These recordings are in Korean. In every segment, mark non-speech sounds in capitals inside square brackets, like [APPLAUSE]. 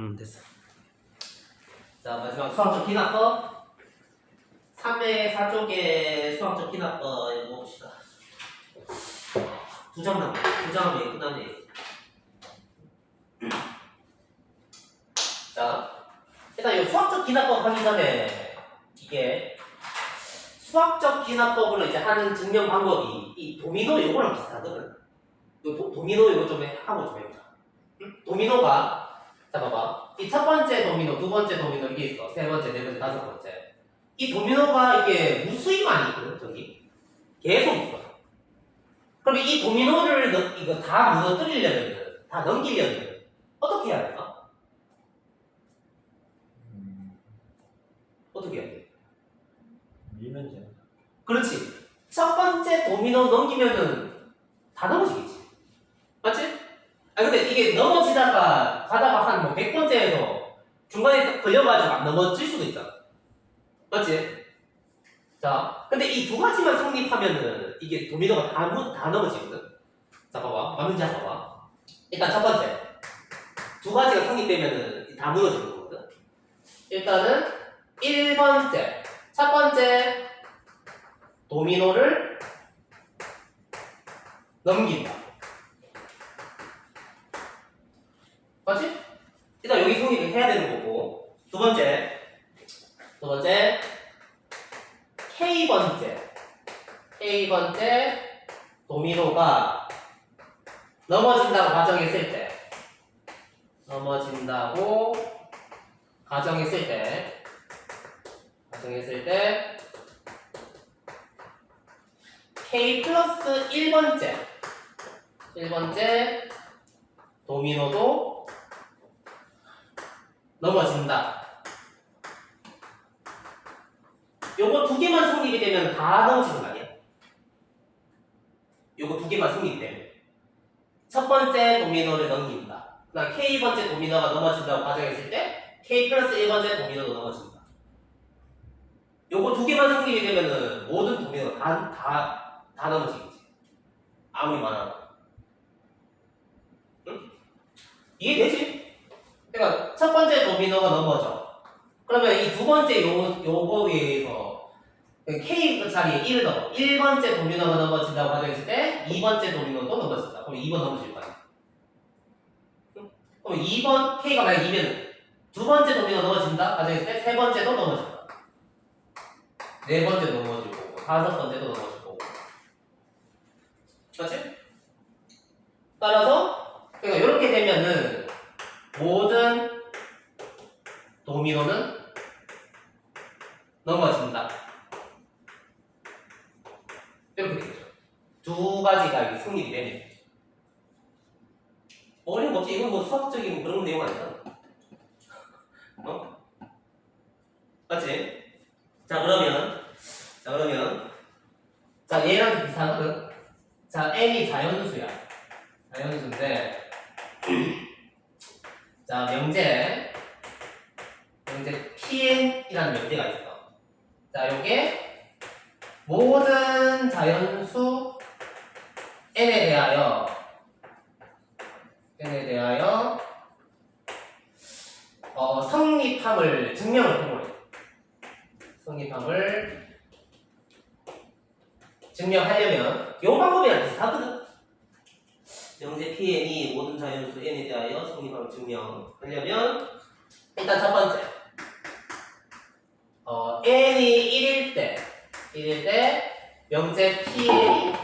음 됐어. 자 마지막 수학적 기납법 3회 4쪽의 수학적 기납법 이거 봅시다. 두 장 남아. 두장 하면 끝나네. 자 일단 이 수학적 기납법 하기 전에 이게 수학적 기납법으로 이제 하는 증명 방법이 이 도미노 요거랑 비슷하거든. 요 도, 도미노 요거 좀 해- 하고 좀 해보자. 응? 도미노가 자 봐봐 이 첫 번째 도미노, 두 번째 도미노 이게 있어. 세 번째, 네 번째, 다섯 번째. 이 도미노가 이게 무수히만 있거든 저기 계속 있어. 그럼 이 도미노를 넣- 이거 다 무너뜨리려면 다 넘기려면 어떻게 해야 될까? 어떻게 해야 돼? 밀면 돼. 그렇지. 첫 번째 도미노 넘기면은 다 넘어지겠지. 맞지? 아 근데 이게 넘어지다가 100번째에서 중간에 걸려가지고 안 넘어질 수도 있잖아. 맞지? 자, 근데 이 두 가지만 성립하면은 이게 도미노가 다, 무- 다 넘어지거든. 자, 봐봐. 맞는지 한번 봐봐. 일단 첫 번째. 두 가지가 성립되면은 다 무너지는 거거든. 일단은 1번째. 첫 번째 도미노를 넘긴다. 맞지? 일단 여기 성립을 해야 되는 거고 두 번째 두 번째 K 번째 K 번째 도미노가 넘어진다고 가정했을 때. 넘어진다고 가정했을 때. 가정했을 때. K 플러스 1번째. 1번째 도미노도 넘어진다. 요거 두 개만 성립이 되면 다 넘어지는 거 아니야? 요거 두 개만 성립되면 첫 번째 도미노를 넘긴다. 그다음 K 번째 도미노가 넘어진다고 가정했을 때 K 플러스 1번째 도미노도 넘어진다. 요거 두 개만 성립이 되면은 모든 도미노가 다, 다, 다 넘어지겠지. 아무리 많아도. 응? 이해되지? 그러니까 첫 번째 도미노가 넘어져. 그러면 이 두 번째 요, 요거에 의해서 K 그 자리에 1을 넣어. 1번째 도미노가 넘어진다고 가정했을 때 2번째 도미노도 넘어진다. 그럼 2번 넘어질 거 아니야. 응? 그럼 2번, K가 만약 2면 두 번째 도미노 넘어진다? 가정했을 때 세 번째도 넘어진다. 네 번째 넘어질 거고, 다섯 번째도 넘어질 거고. 그렇지? 따라서, 그러니까 이렇게 되면은 모든 도미노는 넘어진다. 이렇게 되겠죠. 두 가지가 이렇게 성립이 되는 거죠. 어려운 거 없지? 이건 뭐 수학적인 그런 내용 아니야? [LAUGHS] 어? 맞지? 자, 그러면, 자, 그러면, 자, 얘랑 좀 비슷하거든? 자, n이 자연수야. 자연수인데, [CLEARS THROAT] 자, 명제. 명제 pn이라는 명제가 있어. 자, 요게 모든 자연수 n에 대하여 n에 대하여 어, 성립함을 증명을 해보래. 성립함을 증명하려면 요 방법이랑 비슷하거든. 명제 PN이 모든 자연수 n에 대하여 성립함을 증명하려면 일단 첫 번째 어, n이 1일 때 1일 때 명제 PN이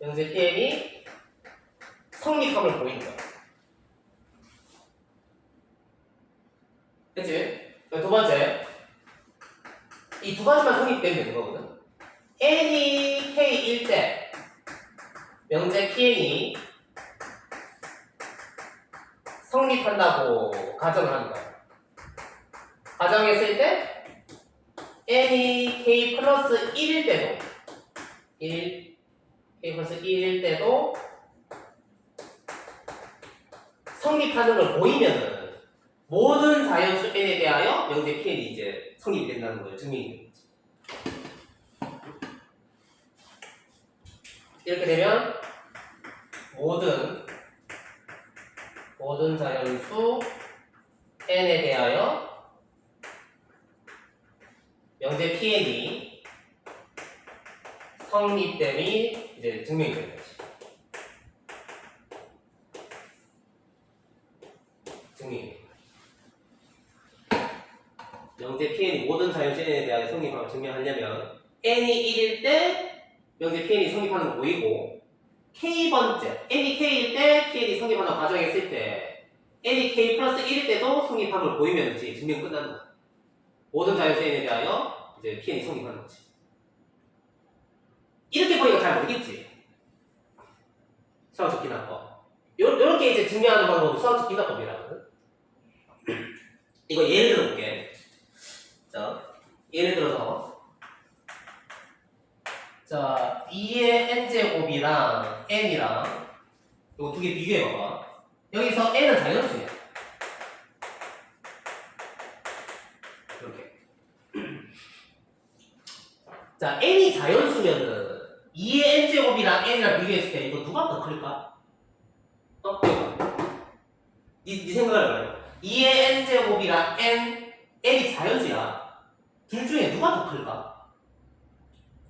명제 PN이 성립함을 거야. 그치? 두 번째 이 두 가지만 성립되면 되는 거거든. n이 k일 때 명제 PN이 성립한다고 가정을 하는 거야. 가정했을 때 n이 k 플러스 1일 때도 1 k 플러스 1일 때도 성립하는 걸 보이면은 모든 자연수 n에 대하여 명제 pn이 이제 성립이 된다는 걸 증명이 되는 거지. 이렇게 되면 모든 모든 자연수 n에 대하여 명제 pn이 성립됨이 이제 증명이 되는 거지. 증명이. 명제 pn이 모든 자연수 n에 대하여 성립함을 증명하려면 n이 1일 때 명제 pn이 성립하는 거 보이고 k번째 n이 k일 때 pn이 성립하는 과정에 있을 때 n이 k 플러스 1일 때도 성립함을 보이면 이제 증명 끝나는 거야. 모든 자연수 n에 대하여 이제 pn이 성립하는 거지. 이렇게 보니까 잘 모르겠지. 수학적 기납법. 요, 요렇게 이제 증명하는 방법이 수학적 기납법이라거든. 이거 예를 들어볼게. 자, 예를 들어서 자, 2의 n제곱이랑 n이랑 이거 두 개 비교해봐봐. 여기서 n은 자연수야. 이렇게. 자, n이 자연수면은 2의 n제곱이랑 n이랑 비교했을 때 이거 누가 더 클까? 어? 니, 니 생각을 해봐. 2의 n제곱이랑 n, n이 자연수야. 둘 중에 누가 더 클까?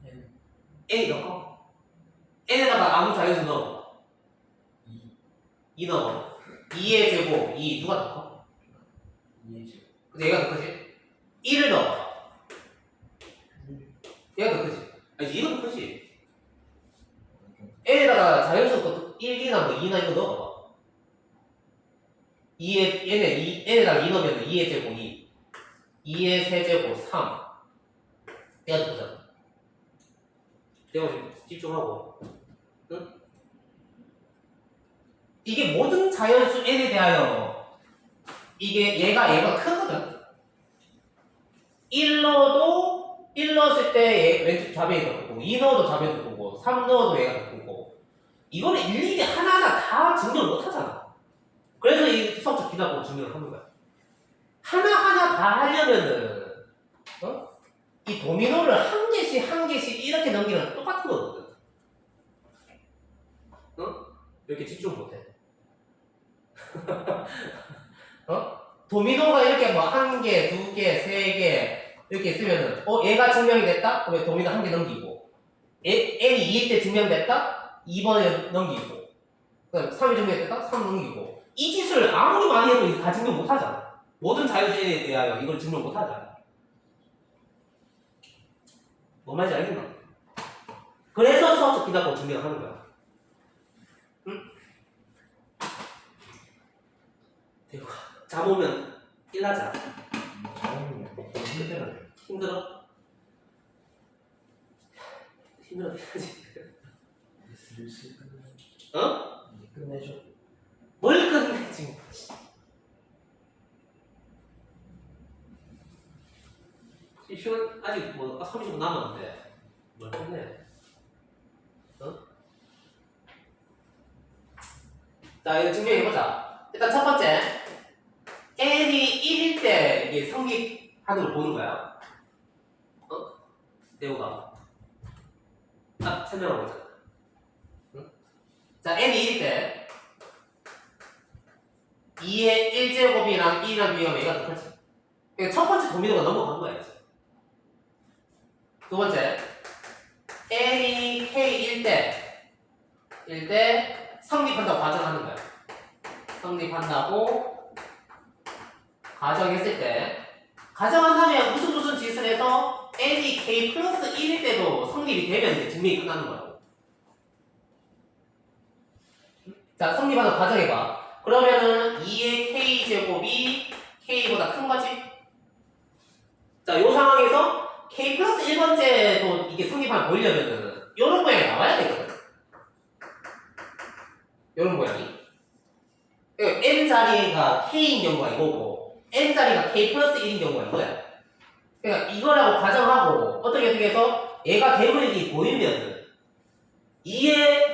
N. n이 더 커. n에다가 아무 자연수 넣어. 2 2 넣어. 2의 제곱, 2 누가 더 커? 2의 제곱 근데 얘가 더 크지? 1을 넣어. 얘가 더 크지? 아니, 더 크지? n에다가 자연수 거 1이나 뭐 2나 이거 넣어봐. 2에, 얘네 2, n에다가 2 넣으면 2의 제곱 2. 2의 세제곱 3. 얘가 더 크잖아. 내가 좀 집중하고. 응? 이게 모든 자연수 n에 대하여 이게 얘가 얘가 크거든. 1 넣어도 1 넣었을 때 얘, 왼쪽 좌변이 더 크고 2 넣어도 좌변이 더 크고 3 넣어도 얘가 더 크고 이거는 일일이 하나하나 다 증명을 못 하잖아. 그래서 이 수학적 기납법 증명을 하는 거야. 하나하나 다 하려면은 어? 이 도미노를 한 개씩 한 개씩 이렇게 넘기는 거 똑같은 거거든. 어? 이렇게 집중 못해. [LAUGHS] 어? 도미노가 이렇게 뭐 한 개, 두 개, 세 개 이렇게 있으면은 어 얘가 증명이 됐다? 그러면 도미노 한개 넘기고 애, n이 2일 때 증명됐다? 2번에 넘기고 그다음 3이 증명됐다? 3 넘기고 이 짓을 아무리 많이 해도 다 증명 못 하잖아. 모든 자연수에 대하여 이걸 증명 못 하잖아. 뭔 말인지 알겠나? 그래서 수학적 기납법 증명을 하는 거야. 응? 대구 잠 오면 일나자. 힘들어? 힘들어 끝내 어? 끝내줘 뭘 끝내 지금? 이 시간 아직 뭐 30분 남았는데 뭘 끝내? 어? 자 이거 증명해보자. 일단 첫 번째 n이 1일 때 이게 성립하는 걸 보는 거야. 어? 내우가 딱 설명하고 있잖아. 응? 자 n이 1일 때 2의 1제곱이랑 1이랑 비교하면 얘가 더 크지. 그러니까 첫 번째 도미노가 넘어간 거야. 두 번째, n이 k 1대, 1대 성립한다고 가정하는 거야. 성립한다고 가정했을 때, 가정한다면 무슨 무슨 짓을 해서 n이 k 플러스 1일 때도 성립이 되면 이제 증명이 끝나는 거라고. 자, 성립하는 거 가정해봐. 그러면은 2의 k제곱이 k보다 큰 거지? 자, 요 상황에서 k 플러스 1번째도 이게 성립하면 보이려면은 요런 모양이 나와야 되거든. 요런 모양이. 그러니까 n 자리가 k인 경우가 이거고 n 자리가 k 플러스 1인 경우가 이거야. 그러니까 이거라고 가정하고 어떻게 어떻게 해서 얘가 대문이 보이면은 2의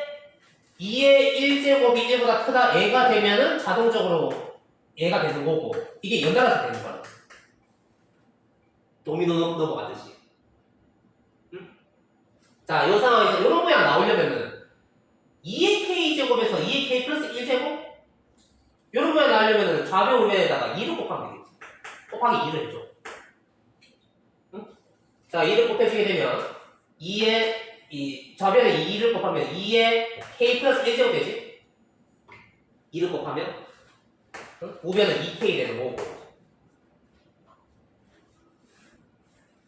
2의 1제곱이 1보다 크다 얘가 되면은 자동적으로 얘가 되는 거고 이게 연달아서 되는 거야. 도미노 넘- 넘어가듯이. 응? 자, 이 상황에서 이런 모양 나오려면은 2의 k제곱에서 2의 k 플러스 1제곱? 이런 모양 나오려면은 좌변 우변에다가 2를 곱하면 되겠지. 곱하기 2를 해줘. 응? 자, 2를 곱해주게 되면 2에 이 좌변에 2를 곱하면 2에 k 플러스 1제곱 되지? 2를 곱하면 응? 우변은 2k 되는 거고.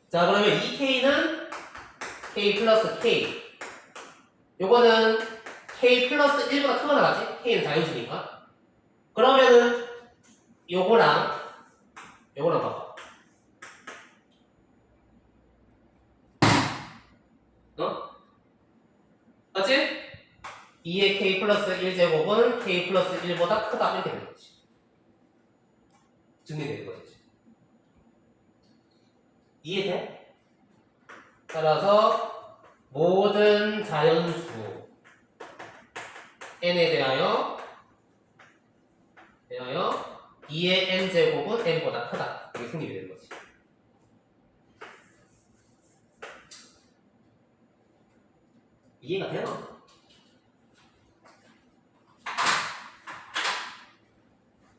자, 그러면 2k는 k 플러스 k. 요거는 k 플러스 1보다 크거나 같지? k는 자연수니까. 그러면은 요거랑 요거랑 봐봐. 어? 맞지? 2의 k 플러스 1제곱은 k 플러스 1보다 크다 이렇게 되는 거지. 증명되는 거지. 이해돼? 따라서 모든 자연수 n에 대하여 대하여 2의 n제곱은 n보다 크다. 이게 승립이 되는 거지. 이해가 되나?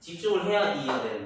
집중을 해야 이해가 되는